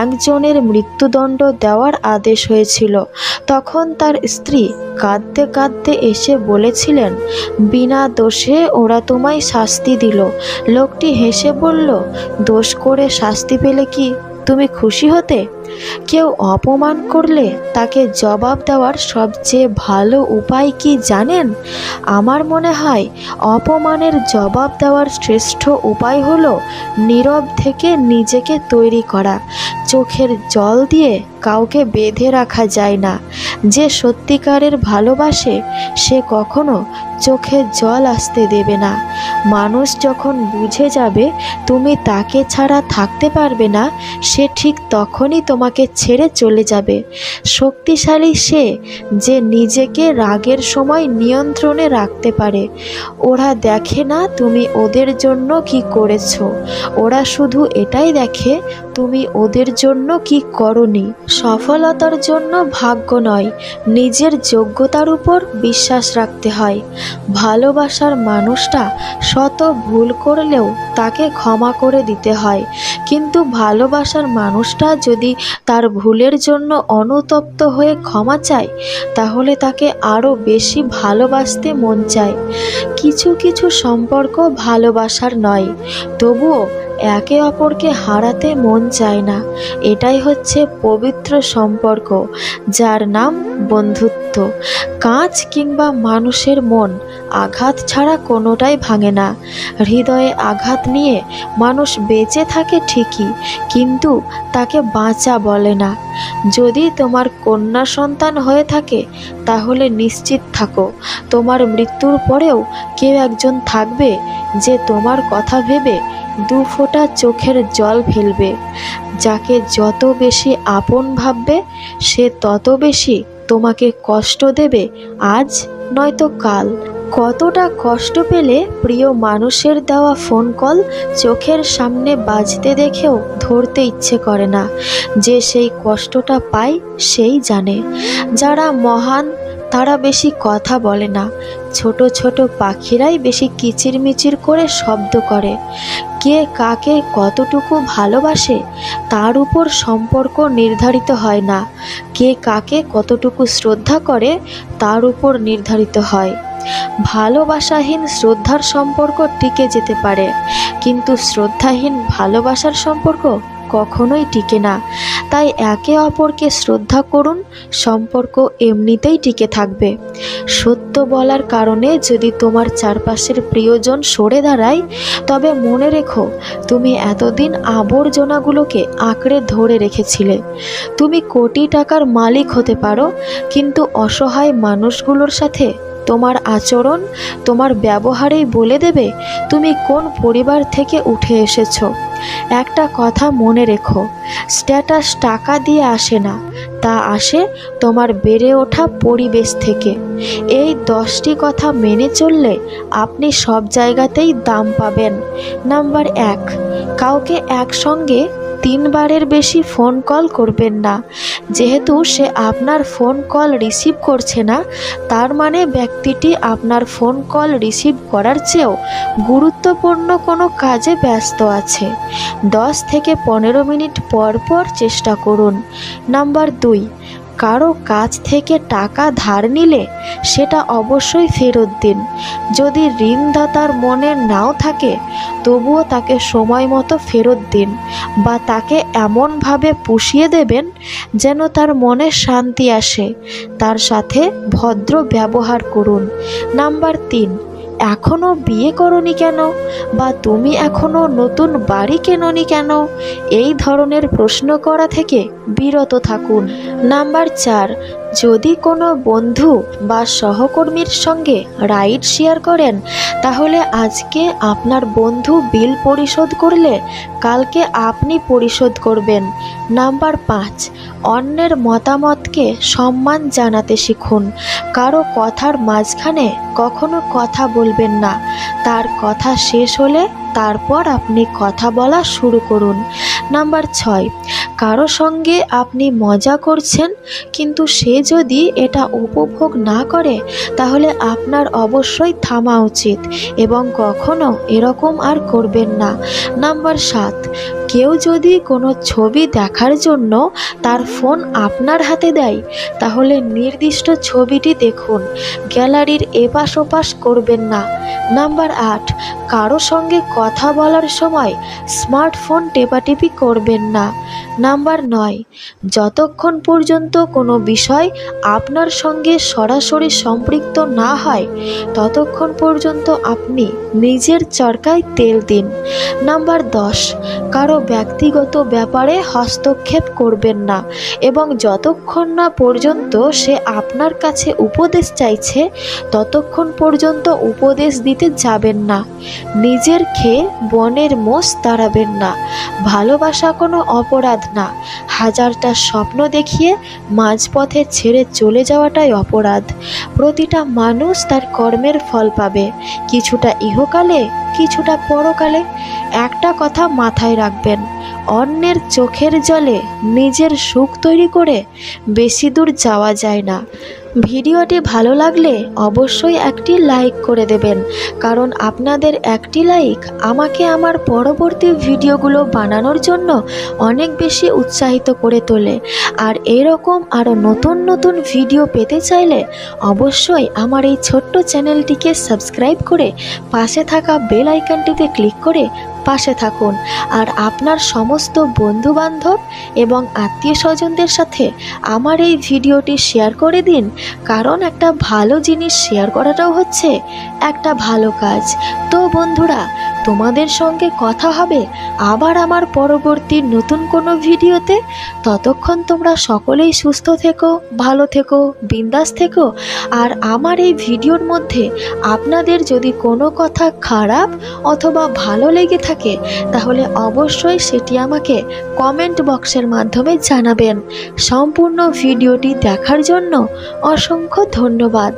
একজনের মৃত্যুদণ্ড দেওয়ার আদেশ হয়েছিল। তখন তার স্ত্রী কাঁদতে কাঁদতে এসে বলেছিলেন, বিনা দোষে ওরা তোমায় শাস্তি দিল। লোকটি হেসে বলল, দোষ করে শাস্তি পেলে কি? তুমি খুশি হতে? কেউ অপমান করলে তাকে জবাব দেওয়ার সবচেয়ে ভালো উপায় কি জানেন? আমার মনে হয় অপমানের জবাব দেওয়ার শ্রেষ্ঠ উপায় হলো নীরব থেকে নিজেকে তৈরি করা। চোখের জল দিয়ে কাউকে বেঁধে রাখা যায় না। যে সত্যিকারের ভালোবাসে, সে কখনো চোখে জল আসতে দেবে না। মানুষ যখন বুঝে যাবে, তুমি তাকে ছাড়া থাকতে পারবে না সে ঠিক তখনই তোমাকে ছেড়ে চলে যাবে। শক্তিশালী সে যে নিজেকে রাগের সময় নিয়ন্ত্রণে রাখতে পারে। ওরা দেখে না তুমি ওদের জন্য কি করেছ। ওরা শুধু এটাই দেখে, তুমি ওদের জন্য কি করনি। সফলতার জন্য ভাগ্য নয়। নিজের যোগ্যতার উপর বিশ্বাস রাখতে হয়। ভালোবাসার মানুষটা শত ভুল করলেও তাকে ক্ষমা করে দিতে হয়। কিন্তু ভালোবাসার মানুষটা যদি তার ভুলের জন্য অনুতপ্ত হয়ে ক্ষমা চায়, তাহলে তাকে আরও বেশি ভালোবাসতে মন চায়। কিছু কিছু সম্পর্ক ভালোবাসার নয়, তবুও একে অপরকে হারাতে মন চায় না। এটাই হচ্ছে পবিত্র সম্পর্ক, যার নাম বন্ধুত্ব। কাঁচ কিংবা মানুষের মন আঘাত ছাড়া কোনোটাই ভাঙে না। হৃদয়ে আঘাত নিয়ে মানুষ বেঁচে থাকে ঠিকই, কিন্তু তাকে বাঁচা বলে না। যদি তোমার কন্যা সন্তান হয়ে থাকে, তাহলে নিশ্চিত থাকো, তোমার মৃত্যুর পরেও কেউ একজন থাকবে যে তোমার কথা ভেবে দু ফোঁটা চোখের জল ফেলবে। যাকে যত বেশি আপন ভাববে, সে তত বেশি তোমাকে কষ্ট দেবে আজ, নয়তো কাল। কতটা কষ্ট পেলে প্রিয় মানুষের দেওয়া ফোন কল চোখের সামনে বাজতে দেখেও ধরতে ইচ্ছে করে না। যে সেই কষ্টটা পায়, সেই জানে। যারা মহান, তারা বেশি কথা বলে না। ছোট ছোট পাখিরাই বেশি কিচিরমিচির করে শব্দ করে। কে কাকে কতটুকু ভালোবাসে তার উপর সম্পর্ক নির্ধারিত হয় না। কে কাকে কতটুকু শ্রদ্ধা করে তার উপর নির্ধারিত হয়। ভালোবাসাহীন শ্রদ্ধার সম্পর্ক টিকে যেতে পারে, কিন্তু শ্রদ্ধাহীন ভালোবাসার সম্পর্ক কখনোই টিকে না। তাই একে অপরকে শ্রদ্ধা করুন, সম্পর্ক এমনিতেই টিকে থাকবে। সত্য বলার কারণে যদি তোমার চারপাশের প্রিয়জন সরে দাঁড়ায়, তবে মনে রেখো, তুমি এতদিন আবর্জনাগুলোকে আঁকড়ে ধরে রেখেছিলে। তুমি কোটি টাকার মালিক হতে পারো, কিন্তু অসহায় মানুষগুলোর সাথে তোমার আচরণ তোমার ব্যবহারেই বলে দেবে, তুমি কোন পরিবার থেকে উঠে এসেছ? একটা কথা মনে রেখো স্ট্যাটাস টাকা দিয়ে আসে না, তা আসে তোমার বেড়ে ওঠা পরিবেশ থেকে। এই দশটি কথা মেনে চললে আপনি সব জায়গাতেই দাম পাবেন। নাম্বার এক, কাউকে একসঙ্গে তিনবারের বেশি ফোন কল করবেন না। যেহেতু সে আপনার ফোন কল রিসিভ করছে না, তার মানে ব্যক্তিটি আপনার ফোন কল রিসিভ করার চেয়েও গুরুত্বপূর্ণ কোনো কাজে ব্যস্ত আছে। দশ থেকে পনেরো মিনিট পর পর চেষ্টা করুন। নাম্বার দুই কারও কাছ থেকে টাকা ধার নিলে সেটা অবশ্যই ফেরত দিন। যদি ঋণদাতার মনে নাও থাকে, তবুও তাকে সময় মতো ফেরত দিন বা তাকে এমনভাবে পুষিয়ে দেবেন যেন তার মনে শান্তি আসে। তার সাথে ভদ্র ব্যবহার করুন। নাম্বার তিন এখনও বিয়ে করনি কেন? বা তুমি এখনও নতুন বাড়ি কেননি কেন? এই ধরনের প্রশ্ন করা থেকে বিরত থাকুন। নাম্বার চার যদি কোনো বন্ধু বা সহকর্মীর সঙ্গে রাইড শেয়ার করেন, তাহলে আজকে আপনার বন্ধু বিল পরিশোধ করলে কালকে আপনি পরিশোধ করবেন। নাম্বার পাঁচ, অন্যের মতামতকে সম্মান জানাতে শিখুন। কারও কথার মাঝখানে কখনো কথা বলবেন না। তার কথা শেষ হলে তারপর আপনি কথা বলা শুরু করুন। নাম্বার ছয় কারও সঙ্গে আপনি মজা করছেন, কিন্তু সে যদি এটা উপভোগ না করে, তাহলে আপনার অবশ্যই থামা উচিত এবং কখনো এরকম আর করবেন না। নাম্বার সাত কেউ যদি কোনো ছবি দেখার জন্য তার ফোন আপনার হাতে দেয়, তাহলে নির্দিষ্ট ছবিটি দেখুন। গ্যালারির এপাশ ওপাশ করবেন না। নাম্বার আট, কারও সঙ্গে কথা বলার সময় স্মার্টফোন টেপাটিপি করবেন না। নাম্বার নয়, যতক্ষণ পর্যন্ত কোনো বিষয় আপনার সঙ্গে সরাসরি সম্পৃক্ত না হয়, ততক্ষণ পর্যন্ত আপনি নিজের চরকায় তেল দিন। নাম্বার দশ, কারও ব্যক্তিগত ব্যাপারে হস্তক্ষেপ করবেন না এবং যতক্ষণ না পর্যন্ত সে আপনার কাছে উপদেশ চাইছে, ততক্ষণ পর্যন্ত উপদেশ দিতে যাবেন না। নিজের খেয়ে বনের মোষ তাড়াবেন না। ভালোবাসা কোনো অপরাধ না। হাজারটা স্বপ্ন দেখিয়ে মাঝপথে ছেড়ে চলে যাওয়াটাই অপরাধ। প্রতিটা মানুষ তার কর্মের ফল পাবে। কিছুটা ইহকালে, কিছুটা পরকালে একটা কথা মাথায় রাখবেন। অন্যের চোখের জলে নিজের সুখ তৈরি করে বেশি দূর যাওয়া যায় না। ভিডিওটি ভালো লাগলে অবশ্যই একটি লাইক করে দেবেন, কারণ আপনাদের একটি লাইক আমাকে আমার পরবর্তী ভিডিওগুলো বানানোর জন্য অনেক বেশি উৎসাহিত করে তোলে। আর এরকম আরও নতুন নতুন ভিডিও পেতে চাইলে অবশ্যই আমার এই ছোট্ট চ্যানেলটিকে সাবস্ক্রাইব করে পাশে থাকা বেল আইকনটিতে ক্লিক করে পাশে থাকুন আর আপনার সমস্ত বন্ধুবান্ধব এবং আত্মীয় স্বজনদের সাথে আমার এই ভিডিওটি শেয়ার করে দিন। কারণ একটা ভালো জিনিস শেয়ার করাটাও হচ্ছে একটা ভালো কাজ। তো বন্ধুরা তোমাদের সঙ্গে কথা হবে, আবার আমার পরবর্তী নতুন কোনো ভিডিওতে। ততক্ষণ তোমরা সকলেই সুস্থ থেকো, ভালো থেকো, বিন্দাস থেকো। আর আমার এই ভিডিওর মধ্যে আপনাদের যদি কোনো কথা খারাপ অথবা ভালো লেগে থাকে, তাহলে অবশ্যই সেটি আমাকে কমেন্ট বক্সের মাধ্যমে জানাবেন। সম্পূর্ণ ভিডিওটি দেখার জন্য অসংখ্য ধন্যবাদ।